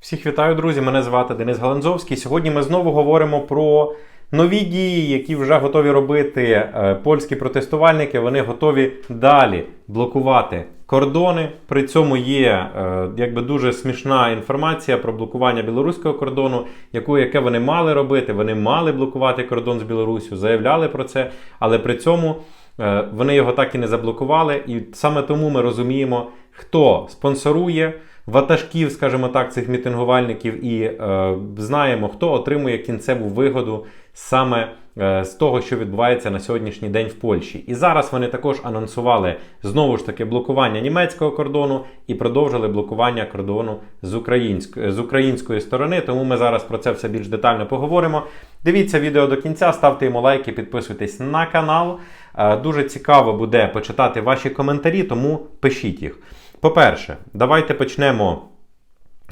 Всіх вітаю, друзі! Мене звати Денис Галанзовський. Сьогодні ми знову говоримо про нові дії, які вже готові робити е, польські протестувальники. Вони готові далі блокувати кордони. При цьому є е, якби дуже смішна інформація про блокування білоруського кордону, яку яке вони мали робити. Вони мали блокувати кордон з Білоруссю, заявляли про це, але при цьому. Е, Вони його так і не заблокували, і саме тому ми розуміємо, хто спонсорує ватажків, скажімо так, цих мітингувальників, і е, знаємо, хто отримує кінцеву вигоду саме е, з того, що відбувається на сьогоднішній день в Польщі. І зараз вони також анонсували знову ж таки блокування німецького кордону і продовжили блокування кордону з української, з української сторони. Тому ми зараз про це все більш детально поговоримо. Дивіться відео до кінця, ставте йому лайки, підписуйтесь на канал. Е, Дуже цікаво буде почитати ваші коментарі, тому пишіть їх. По-перше, давайте почнемо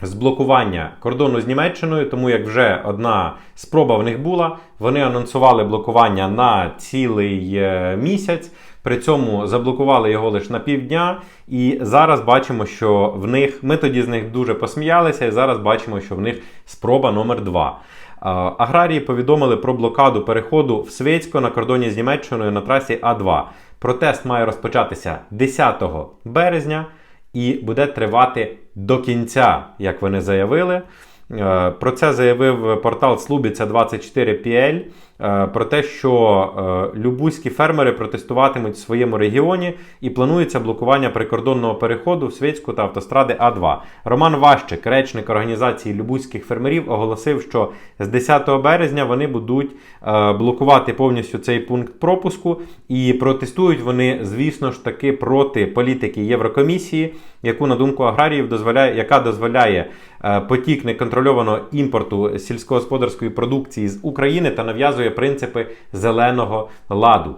з блокування кордону з Німеччиною, тому як вже одна спроба в них була. Вони анонсували блокування на цілий е, місяць. При цьому заблокували його лише на півдня. І зараз бачимо, що в них ми тоді з них дуже посміялися, і зараз бачимо, що в них спроба номер 2 Аграрії повідомили про блокаду переходу в Свецько на кордоні з Німеччиною на трасі А2. Протест має розпочатися 10 березня і буде тривати до кінця, як вони заявили. Е, Про це заявив портал Слубіця 24PL. е, Про те, що е, любузькі фермери протестуватимуть в своєму регіоні і планується блокування прикордонного переходу в Світську та автостради А2. Роман Ващик, речник організації любузьких фермерів, оголосив, що з 10 березня вони будуть блокувати повністю цей пункт пропуску. І протестують вони, звісно ж таки, проти політики Єврокомісії, яку на думку аграріїв дозволяє, яка дозволяє потік неконтрольованого імпорту сільськогосподарської продукції з України та нав'язує принципи зеленого ладу.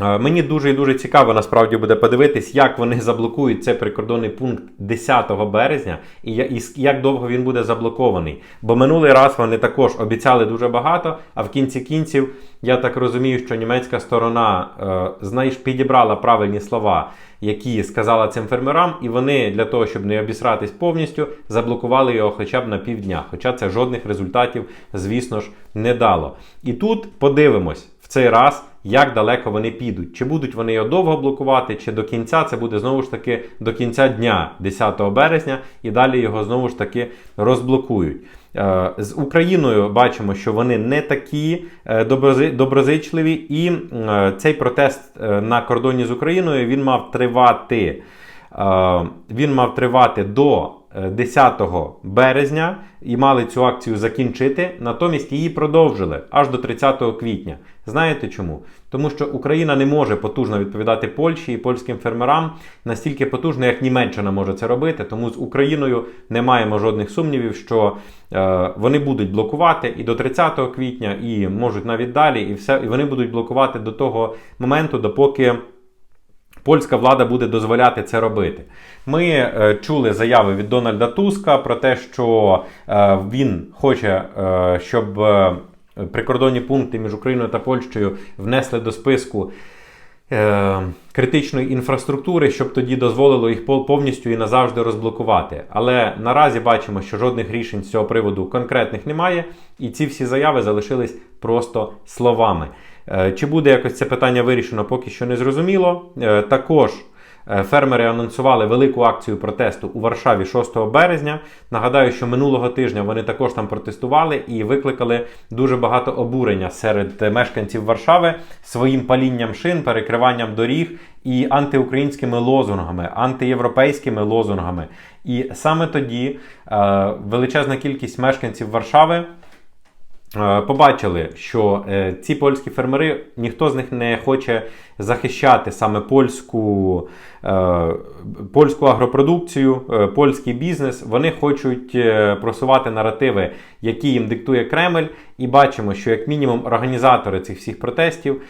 Е, Мені дуже і дуже цікаво насправді буде подивитись, як вони заблокують цей прикордонний пункт 10 березня і як довго він буде заблокований. Бо минулий раз вони також обіцяли дуже багато, а в кінці кінців я так розумію, що німецька сторона е, знаєш, підібрала правильні слова, які сказала цим фермерам, і вони для того, щоб не обісратись повністю, заблокували його хоча б на півдня. Хоча це жодних результатів, звісно ж, не дало. І тут подивимось в цей раз, як далеко вони підуть. Чи будуть вони його довго блокувати, чи до кінця це буде знову ж таки до кінця дня 10 березня, і далі його знову ж таки розблокують. Е, З Україною бачимо, що вони не такі е, доброзичливі, і е, цей протест на кордоні з Україною він мав тривати. Він мав тривати до 10 березня і мали цю акцію закінчити. Натомість її продовжили аж до 30 квітня. Знаєте чому? Тому що Україна не може потужно відповідати Польщі і польським фермерам настільки потужно, як Німеччина може це робити. Тому з Україною не маємо жодних сумнівів, що е, вони будуть блокувати і до 30 квітня, і можуть навіть далі, і все, і вони будуть блокувати до того моменту, допоки. Польська влада буде дозволяти це робити. Ми е, чули заяви від Дональда Туска про те, що е, він хоче, е, щоб е, прикордонні пункти між Україною та Польщею внесли до списку критичної інфраструктури, щоб тоді дозволило їх повністю і назавжди розблокувати. Але наразі бачимо, що жодних рішень з цього приводу конкретних немає, і ці всі заяви залишились просто словами. Е, Чи буде якось це питання вирішено, поки що не зрозуміло. Е, Також е, фермери анонсували велику акцію протесту у Варшаві 6 березня. Нагадаю, що минулого тижня вони також там протестували і викликали дуже багато обурення серед е, мешканців Варшави своїм палінням шин, перекриванням доріг і антиукраїнськими лозунгами, антиєвропейськими лозунгами. І саме тоді е, величезна кількість мешканців Варшави. Е, Побачили, що е, ці польські фермери ніхто з них не хоче захищати саме польську, е, польську агропродукцію, польський бізнес. Вони хочуть просувати наративи, які їм диктує Кремль. І бачимо, що як мінімум організатори цих всіх протестів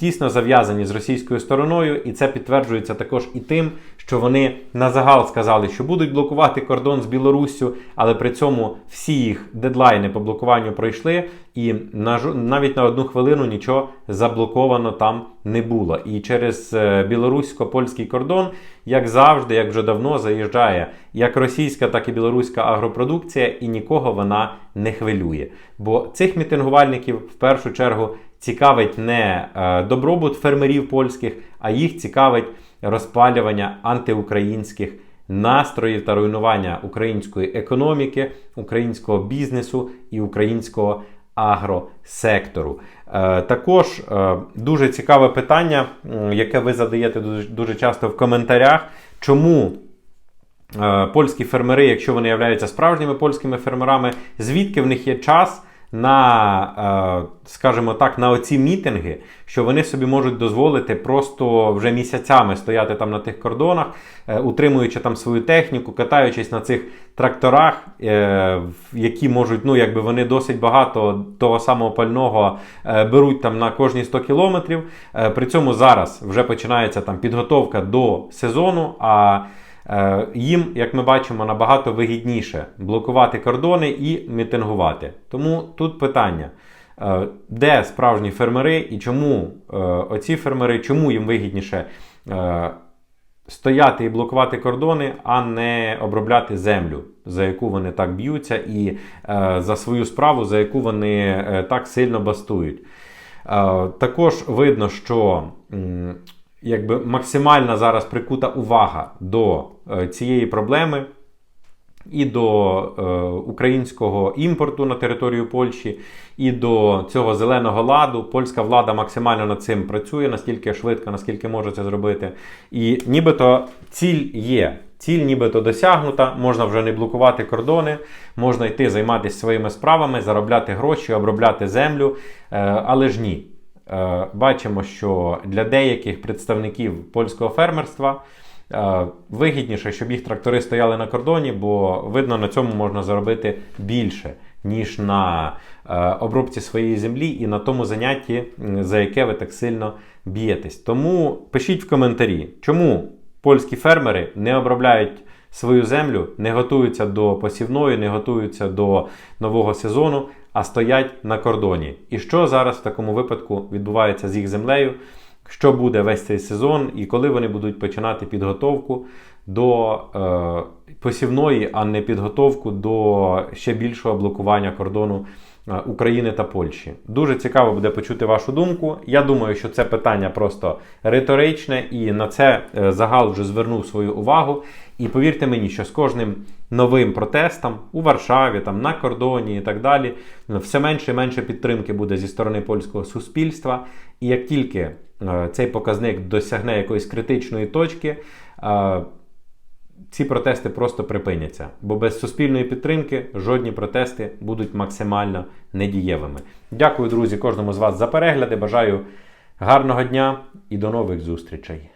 тісно зав'язані з російською стороною, і це підтверджується також і тим, що вони на загал сказали, що будуть блокувати кордон з Білоруссю, але при цьому всі їх дедлайни по блокуванню пройшли. Пройшли, і на, навіть на одну хвилину нічого заблоковано там не було. І через е, білорусько-польський кордон, як завжди, як вже давно, заїжджає як російська, так і білоруська агропродукція, і нікого вона не хвилює. Бо цих мітингувальників в першу чергу цікавить не е, добробут фермерів польських, а їх цікавить розпалювання антиукраїнських настроїв та руйнування української економіки, українського бізнесу і українського агросектору. Е, також е, дуже цікаве питання, яке ви задаєте дуже, часто в коментарях. Чому е, польські фермери, якщо вони являються справжніми польськими фермерами, звідки в них є час на, е, скажімо так, на оці мітинги, що вони собі можуть дозволити просто вже місяцями стояти там на тих кордонах, е, утримуючи там свою техніку, катаючись на цих тракторах, е, які можуть, ну якби вони досить багато того самого пального беруть там на кожні 100 кілометрів. При цьому зараз вже починається там підготовка до сезону. а Їм, як ми бачимо, набагато вигідніше блокувати кордони і мітингувати. Тому тут питання: е, де справжні фермери і чому е, оці фермери, чому їм вигідніше е, стояти і блокувати кордони, а не обробляти землю, за яку вони так б'ються, і е, за свою справу, за яку вони е, так сильно бастують. Е, Також видно, що якби максимальна зараз прикута увага до е, цієї проблеми і до е, українського імпорту на територію Польщі, і до цього зеленого ладу. Польська влада максимально над цим працює, наскільки швидко, наскільки може це зробити. І нібито ціль є. Ціль нібито досягнута, можна вже не блокувати кордони, можна йти займатися своїми справами, заробляти гроші, обробляти землю. Е, але ж ні. Е, бачимо, що для деяких представників польського фермерства е, вигідніше, щоб їх трактори стояли на кордоні, бо видно, на цьому можна заробити більше, ніж на е, обробці своєї землі і на тому занятті, за яке ви так сильно б'єтесь. Тому пишіть в коментарі, чому польські фермери не обробляють свою землю, не готуються до посівної, не готуються до нового сезону, а стоять на кордоні. І що зараз в такому випадку відбувається з їх землею? Що буде весь цей сезон, і коли вони будуть починати підготовку до е, посівної, а не підготовку до ще більшого блокування кордону України та Польщі. Дуже цікаво буде почути вашу думку. Я думаю, що це питання просто риторичне, і на це е, загал вже звернув свою увагу. І повірте мені, що з кожним новим протестом у Варшаві, там на кордоні і так далі, все менше і менше підтримки буде зі сторони польського суспільства. І як тільки е, цей показник досягне якоїсь критичної точки, е, ці протести просто припиняться, бо без суспільної підтримки жодні протести будуть максимально недієвими. Дякую, друзі, кожному з вас за перегляди. Бажаю гарного дня і до нових зустрічей.